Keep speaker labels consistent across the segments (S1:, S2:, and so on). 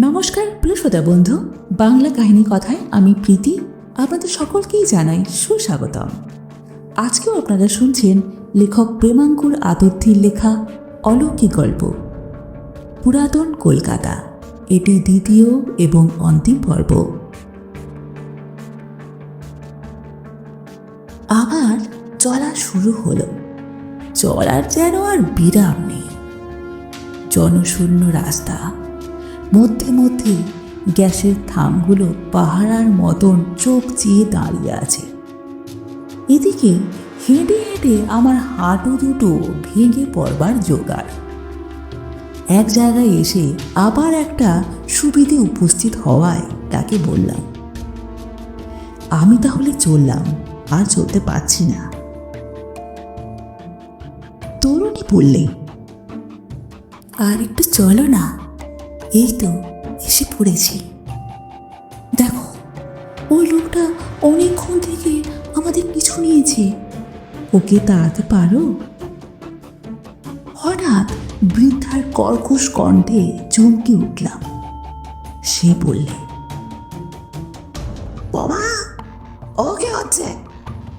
S1: নমস্কার, প্রিয় শ্রোতা বন্ধু। বাংলা কাহিনী কথায় আমি প্রীতি, আপনাদের সকলকেই জানাই সুস্বাগতম। আজকেও আপনারা শুনছেন লেখক প্রেমাঙ্কুর আদর্থীর লেখা অলৌকিক গল্প। পুরাতন কলকাতা, এটি দ্বিতীয় এবং অন্তিম পর্ব। আবার চলা শুরু হলো। চলার যেন আর বিরাম নেই। জনশূন্য রাস্তা মধ্যে মধ্যে গ্যাসের থামগুলো পাহারার মতন চোখ চেয়ে দাঁড়িয়ে আছে। এদিকে হেঁটে হেঁটে আমার হাঁটু দুটো ভেঙে পড়বার জোগাড়। এক জায়গায় এসে আবার একটা সুবিধে উপস্থিত হওয়ায় তাকে বললাম, আমি তাহলে চললাম, আর চলতে পারছি না। তরুণী বললে, আর একটু চলো না এই তো এসে পড়েছি। দেখো, ওই লোকটা অনেকক্ষণ থেকে আমাদের পিছু নিয়েছে। ওকে তাড়াতে পারো? হঠাৎ বৃদ্ধার কর্কশ কণ্ঠে চমকে উঠলাম। সে বললে,
S2: বাবা ও কি হচ্ছে।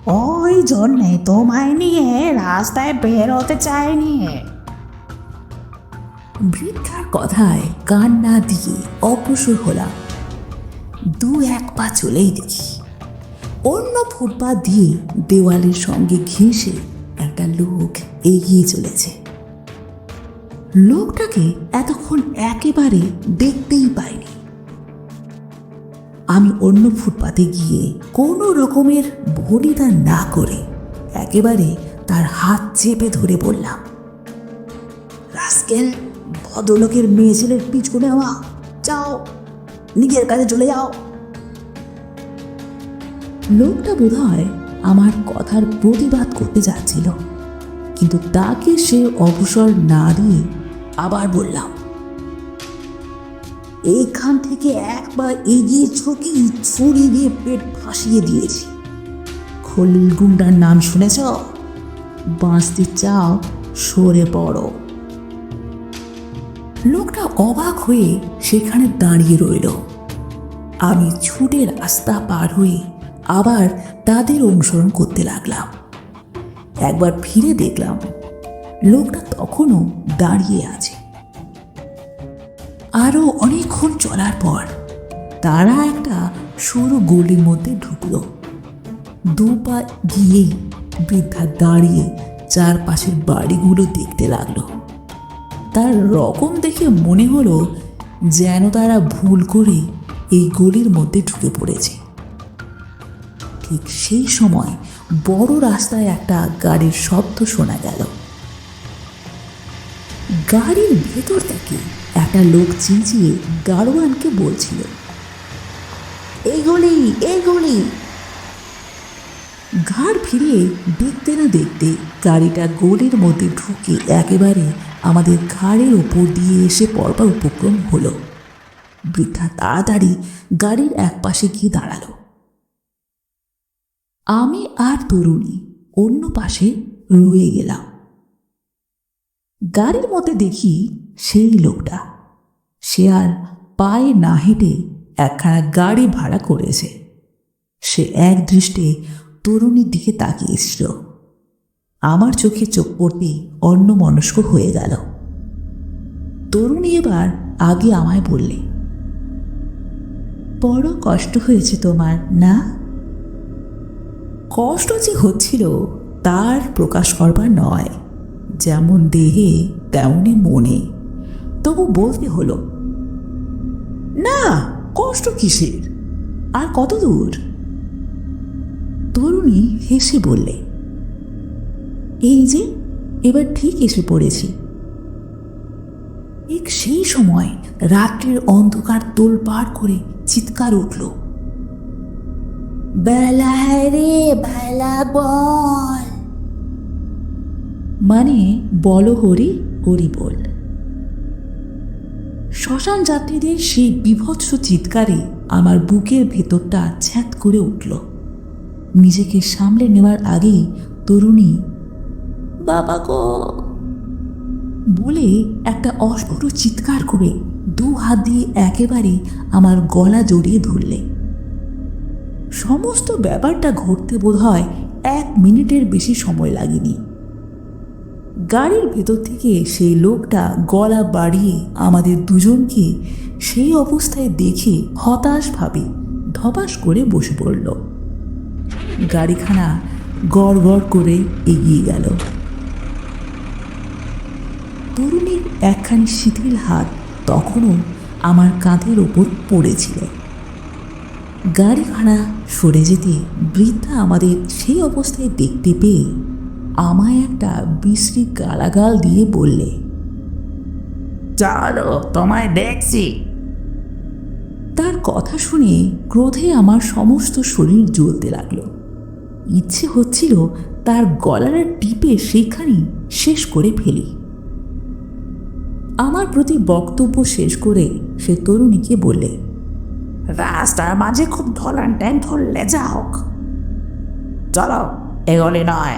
S2: ওই জন্যে তোমায় নিয়ে রাস্তায় বের হতে চাইনি।
S1: বৃদ্ধার কথায় কান না দিয়ে অগ্রসর হলাম। দু এক পা চলেই দেখি। অন্য ফুটপাত দিয়ে দেওয়ালের সঙ্গে ঘেঁষে একটা লোক এগিয়ে চলেছে। লোকটাকে এতক্ষণ একেবারে দেখতেই পাইনি। আমি অন্য ফুটপাতে গিয়ে কোনো রকমের ভনিতা না করে একেবারে তার হাত চেপে ধরে বললাম,
S2: রাস্কেল ভদ্রলোকের মেয়ে ছেলের পিছু নেওয়া যাও, নিজের কাছে চলে যাও।
S1: লোকটা বোধহয় আমার কথার প্রতিবাদ করতে যাচ্ছিল, কিন্তু তাকে সে অবসর না দিয়ে আবার বললাম,
S2: এইখান থেকে একবার এগিয়ে ছকি ছুরি দিয়ে পেট ফাঁসিয়ে দিয়েছি।
S1: খলিল গুন্ডার নাম শুনেছ? বাঁচতে চাও, সরে পড়ো। লোকটা অবাক হয়ে সেখানে দাঁড়িয়ে রইল। আমি ছুটে রাস্তা পার হয়ে আবার তাদের অনুসরণ করতে লাগলাম। একবার ফিরে দেখলাম লোকটা তখনও দাঁড়িয়ে আছে। আরও অনেকক্ষণ চলার পর তারা একটা সরু গলির মধ্যে ঢুকলো। দু পা গিয়েই বৃদ্ধা দাঁড়িয়ে চারপাশের বাড়িগুলো দেখতে লাগল। তার রকম দেখে মনে হলো যেন তারা ভুল করে এই গলির মধ্যে ঢুকে পড়েছে। ঠিক সেই সময় বড় রাস্তায় একটা গাড়ির শব্দ শোনা গেল। গাড়ির ভেতর থেকে একটা লোক চিঁচিয়ে গাড়োয়ানকে বলছিল
S2: এই গলি এই গলি
S1: ঘাড় ফিরিয়ে দেখতে না দেখতে গাড়িটা গোলের মধ্যে ঢুকে একেবারে আমাদের ঘাড়ের ওপর দিয়ে এসে পড়বার উপক্রম হলো। বৃদ্ধা তাড়াতাড়ি গাড়ির এক পাশে গিয়ে দাঁড়াল। আমি আর তরুণী অন্য পাশে রয়ে গেলাম। গাড়ির মধ্যে দেখি সেই লোকটা। সে আর পায়ে না হেঁটে একখানা গাড়ি ভাড়া করেছে। সে এক দৃষ্টে তরুণীর দিকে তাকিয়েছিল আমার চোখে চোখ পড়তেই অন্য মনস্ক হয়ে গেল। তরুণী এবার আগে আমায় বললে, বড় কষ্ট হয়েছে তোমার, না? কষ্ট যে হচ্ছিল, তার প্রকাশ করবার নয়। যেমন দেহে, তেমনি মনে। তবু বলতে হলো, না, কষ্ট কিসের? আর কত দূর? তরুণী হেসে বললে এই যে, এবার ঠিক এসে পড়েছি। ঠিক সেই সময় রাত্রির অন্ধকার তোল পার করে চিৎকার উঠল।
S2: বেলা বেলা বল।
S1: মানে বল হরি হরি বল। শ্মশান যাত্রীদের সেই বিভৎস চিৎকারে আমার বুকের ভেতরটা ছ্যাত করে উঠল। নিজেকে সামলে নেওয়ার আগেই তরুণী বাবা গো বলে একটা অস্ফুট চিৎকার করে দু হাত দিয়ে একেবারে আমার গলা জড়িয়ে ধরলে। সমস্ত ব্যাপারটা ঘটতে বোধ হয় এক মিনিটের বেশি সময় লাগেনি। গাড়ির ভেতর থেকে সেই লোকটা গলা বাড়িয়ে আমাদের দুজনকে সেই অবস্থায় দেখে হতাশভাবে ধপাস করে বসে পড়ল। গাড়িখানা গড় গড় করে এগিয়ে গেল। তরুণীর একখানি শিথিল হাত তখনও আমার কাঁধের ওপর পড়েছিল। গাড়ি ভাড়া সরে যেতে বৃদ্ধা আমাদের সেই অবস্থায় দেখতে পেয়ে আমায় একটা বিশ্রী গালাগাল দিয়ে বললে,
S2: চলো, তোমায় দেখছি।
S1: তার কথা শুনে ক্রোধে আমার সমস্ত শরীর জ্বলতে লাগল। ইচ্ছে হচ্ছিল তার গলাটা টিপে সেইখানি শেষ করে ফেলি। আমার প্রতি বক্তব্য শেষ করে সে তরুণীকে বললে
S2: রাস্তার মাঝে খুব ঢলান ট্যান ধরলে যা হোক। চলো এগোলে নয়।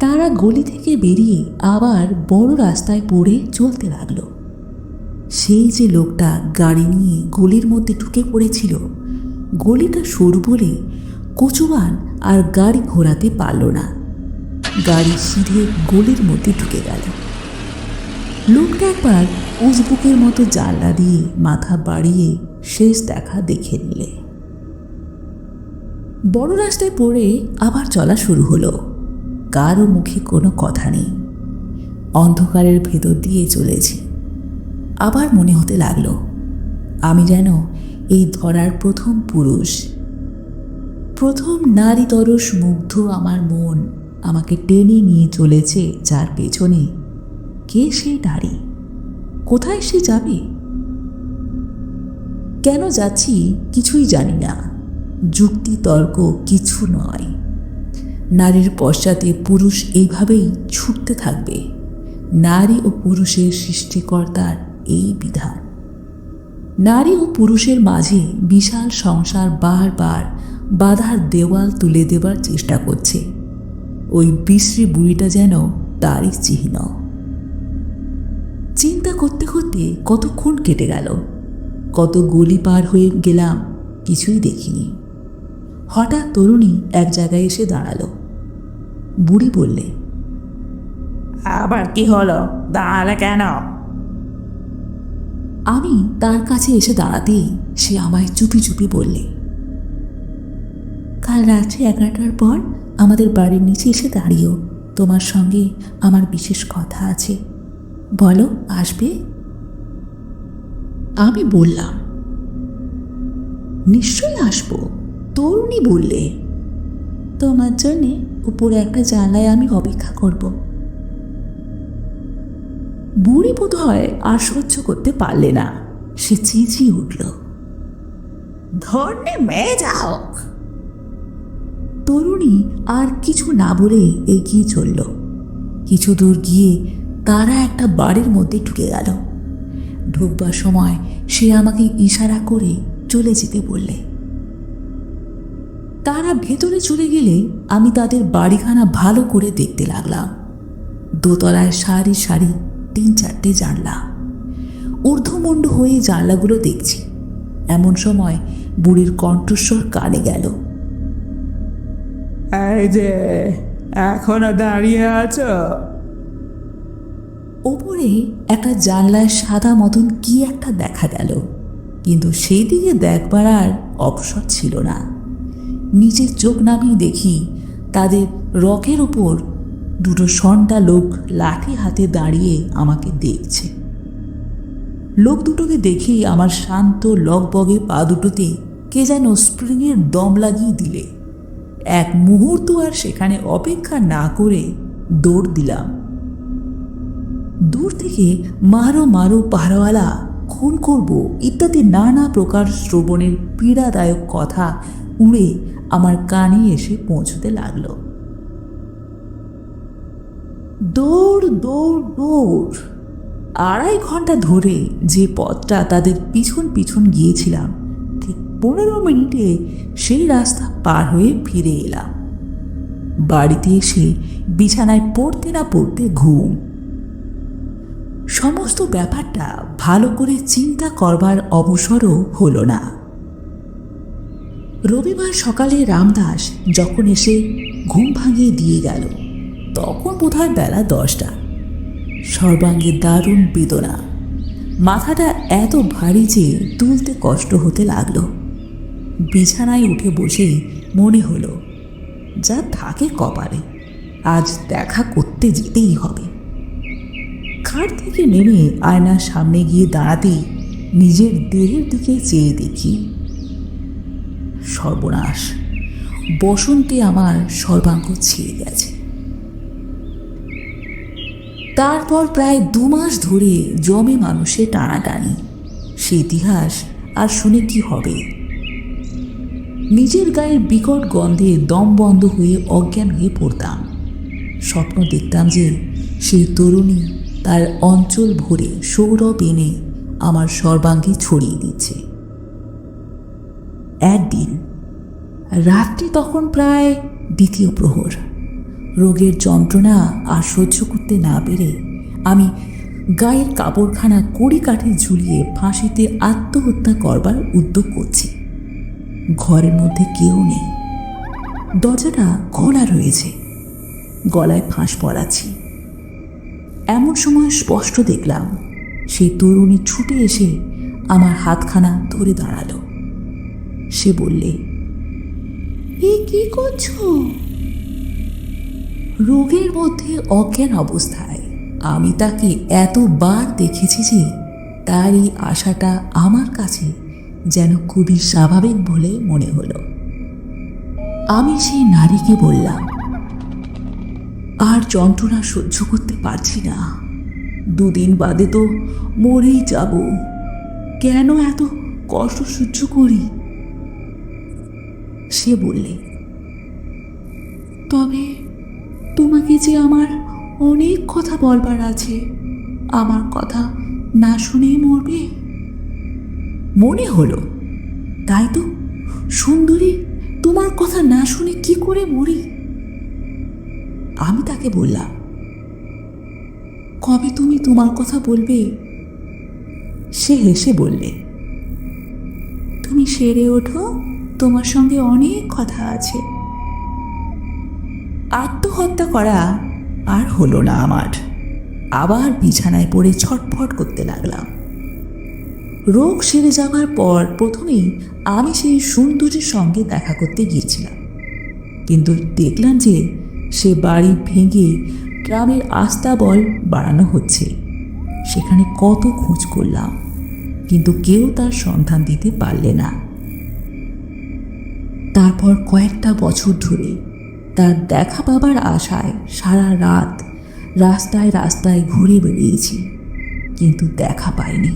S1: তারা গলি থেকে বেরিয়ে আবার বড় রাস্তায় পড়ে চলতে লাগল। সেই যে লোকটা গাড়ি নিয়ে গলির মধ্যে ঢুকে পড়েছিল গলিটা সরু বলে কচুবান আর গাড়ি ঘোরাতে পারল না। গাড়ি সিঁধে গলির মধ্যে ঢুকে গেল। লোকটা একবার উজবুকের মতো জানলা দিয়ে মাথা বাড়িয়ে শেষ দেখা দেখে নিলে। বড় রাস্তায় পড়ে আবার চলা শুরু হলো। কারও মুখে কোনো কথা নেই। অন্ধকারের ভেতর দিয়ে চলেছি। আবার মনে হতে লাগল, আমি যেন এই ধরার প্রথম পুরুষ। প্রথম নারী তরস মুগ্ধ আমার মন আমাকে টেনে নিয়ে চলেছে যার পেছনে কে সেই নারী? কোথায় সে যাবে? কেন যাচ্ছি কিছুই জানি না। যুক্তি তর্ক কিছু নয়। নারীর পশ্চাতে পুরুষ এইভাবেই ছুটতে থাকবে। নারী ও পুরুষের সৃষ্টিকর্তার এই বিধান। নারী ও পুরুষের মাঝে বিশাল সংসার বারবার বাধার দেওয়াল তুলে দেবার চেষ্টা করছে। ওই বিশ্রী বুড়িটা যেন তারই চিহ্ন। চিন্তা করতে করতে কতক্ষণ কেটে গেল? কত গলি পার হয়ে গেলাম কিছুই দেখিনি। হঠাৎ তরুণী এক জায়গায় এসে দাঁড়াল। বুড়ি বললে
S2: আবার কি হলো? দাঁড়ালে কেন?
S1: আমি তার কাছে এসে দাঁড়াতেই সে আমায় চুপি চুপি বললে কাল রাত্রে এগারোটার পর আমাদের বাড়ির নিচে এসে দাঁড়িয়েও তোমার সঙ্গে আমার বিশেষ কথা আছে। বলো, আসবে? আমি বললাম, নিশ্চয়ই আসব, তরুণী বললে। তোমার জন্যে উপরে একটা জানলায় আমি অপেক্ষা করব। বুড়ি বোধ হয় আর সহ্য করতে পারলে না, সে চেঁচিয়ে উঠল।
S2: ধরনে মেয়ে যাও।
S1: তরুণী আর কিছু না বলে এগিয়ে চলল। কিছু দূর গিয়ে তারা একটা বাড়ির মধ্যে ঢুকে গেল। ঢুকবার সময় সে আমাকে ইশারা করে চলে যেতে বললে। তারা ভেতরে চলে গেলে আমি তাদের বাড়িখানা ভালো করে দেখতে লাগলাম। দোতলায় সারি সারি তিন চারটে জানলা। ঊর্ধ্বমণ্ড হয়ে জানলাগুলো দেখছি। এমন সময় বুড়ির কণ্ঠস্বর কানে গেল।
S2: এই যে, এখনও দাঁড়িয়ে আছো?
S1: ওপরে একটা জানলায় সাদা মতন কি একটা দেখা গেল। কিন্তু সেই দিকে দেখবার আর অবসর ছিল না। নিজের চোখ নামিয়ে দেখি তাদের রকের ওপর দুটো সন্টা লোক লাঠি হাতে দাঁড়িয়ে আমাকে দেখছে। লোক দুটোকে দেখেই আমার শান্ত লগবগে পা দুটোতে কে যেন স্প্রিংয়ের দম লাগিয়ে দিলে। এক মুহূর্ত আর সেখানে অপেক্ষা না করে দৌড় দিলাম। দূর থেকে মারো মারো পাহাড়ওয়ালা, খুন করব ইত্যাদি নানা প্রকার শ্রবণের পীড়াদায়ক কথা উড়ে আমার কানে এসে পৌঁছতে লাগল। দৌড় দৌড় দৌড়। আড়াই ঘণ্টা ধরে যে পথটা তাদের পিছন পিছন গিয়েছিলাম, ঠিক পনেরো মিনিটে সেই রাস্তা পার হয়ে ফিরে এলাম। বাড়িতে এসে বিছানায় পড়তে না পড়তে ঘুম। সমস্ত ব্যাপারটা ভালো করে চিন্তা করবার অবসরও হলো না। রবিবার সকালে রামদাস যখন এসে ঘুম ভাঙিয়ে দিয়ে গেল, তখন বোধহয় বেলা দশটা। সর্বাঙ্গে দারুণ বেদনা। মাথাটা এত ভারী যে তুলতে কষ্ট হতে লাগল। বিছানায় উঠে বসেই মনে হলো, যা থাকে কপালে, আজ দেখা করতে যেতেই হবে। খাট থেকে নেমে আয়নার সামনে গিয়ে দাঁড়াতেই নিজের দেহের দিকে চেয়ে দেখি, সর্বনাশ। বসন্তে আমার সর্বাঙ্গ ছিঁড়ে গেছে। তারপর প্রায় দু মাস ধরে জমে মানুষে টানাটানি। সে ইতিহাস আর শুনে কি হবে? নিজের গায়ের বিকট গন্ধে দম বন্ধ হয়ে অজ্ঞান হয়ে পড়তাম। স্বপ্ন দেখতাম যে সেই তরুণী তার অঞ্চল ভরে সৌরভ এনে আমার সর্বাঙ্গে ছড়িয়ে দিচ্ছে। একদিন, রাত্রি তখন প্রায় দ্বিতীয় প্রহর। রোগের যন্ত্রণা আর সহ্য করতে না পেরে আমি গায়ের কাপড়খানা কড়ি কাঠে ঝুলিয়ে ফাঁসিতে আত্মহত্যা করবার উদ্যোগ করছি। ঘরের মধ্যে কেউ নেই। দরজাটা খোলা রয়েছে। গলায় ফাঁস পড়াচ্ছি এমন সময় স্পষ্ট দেখলাম, সেই তরুণী ছুটে এসে আমার হাতখানা ধরে দাঁড়াল। সে বললে, এ কি করছ? রোগের মধ্যে অজ্ঞান অবস্থায় আমি তাকে এতবার দেখেছি যে তার এই আশাটা আমার কাছে যেন খুবই স্বাভাবিক বলে মনে হলো। আমি সেই নারীকে বললাম আর যন্ত্রণা সহ্য করতে পারছি না। দুদিন বাদে তো মরেই যাব। কেন এত কষ্ট সহ্য করি? সে বললে, তবে তোমাকে যে আমার অনেক কথা বলবার আছে, আমার কথা না শুনেই মরবে? মনে হলো, তাই তো সুন্দরী, তোমার কথা না শুনে কি করে মরি? আমি তাকে বললাম, কবে তুমি তোমার কথা বলবে? সে হেসে বললে, তুমি সেরে ওঠো, তোমার সঙ্গে অনেক কথা আছে। আত্মহত্যা করা আর হলো না আমার। আবার বিছানায় পড়ে ছটফট করতে লাগলাম। রোগ সেরে যাওয়ার পর প্রথমেই আমি সেই সুন্দরীর সঙ্গে দেখা করতে গিয়েছিলাম। কিন্তু দেখলাম যে সে বাড়ি ভেঙে গ্রামের আস্তাবল বাড়ানো হচ্ছে। সেখানে কত খোঁজ করলাম, কিন্তু কেউ তার সন্ধান দিতে পারলে না। তারপর কয়েকটা বছর ধরে তার দেখা পাবার আশায় সারা রাত রাস্তায় রাস্তায় ঘুরে বেরিয়েছি কিন্তু দেখা পাইনি।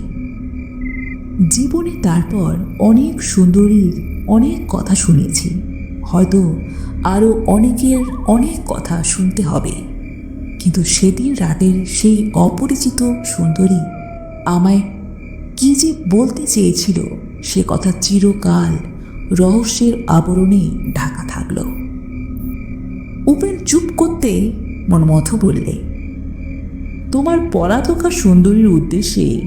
S1: জীবনে তারপর অনেক সুন্দরীর অনেক কথা শুনেছি। হয়তো আরও অনেকের অনেক কথা শুনতে হবে। কিন্তু সেদিন রাতের সেই অপরিচিত সুন্দরী আমায় কি যে বলতে চেয়েছিল সে কথা চিরকাল রহস্যের আবরণে ঢাকা থাকল। উপেন চুপ করতে মনমথ বললে, তোমার পলাতকা সুন্দরীর উদ্দেশ্যে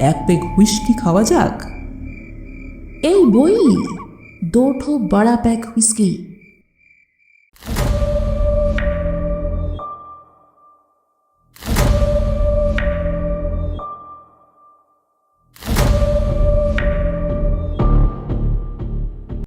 S1: এক পেগ হুইস্কি খাওয়া যাক? এই বই? দো ঠো বড়া প্যাক হুইস্কি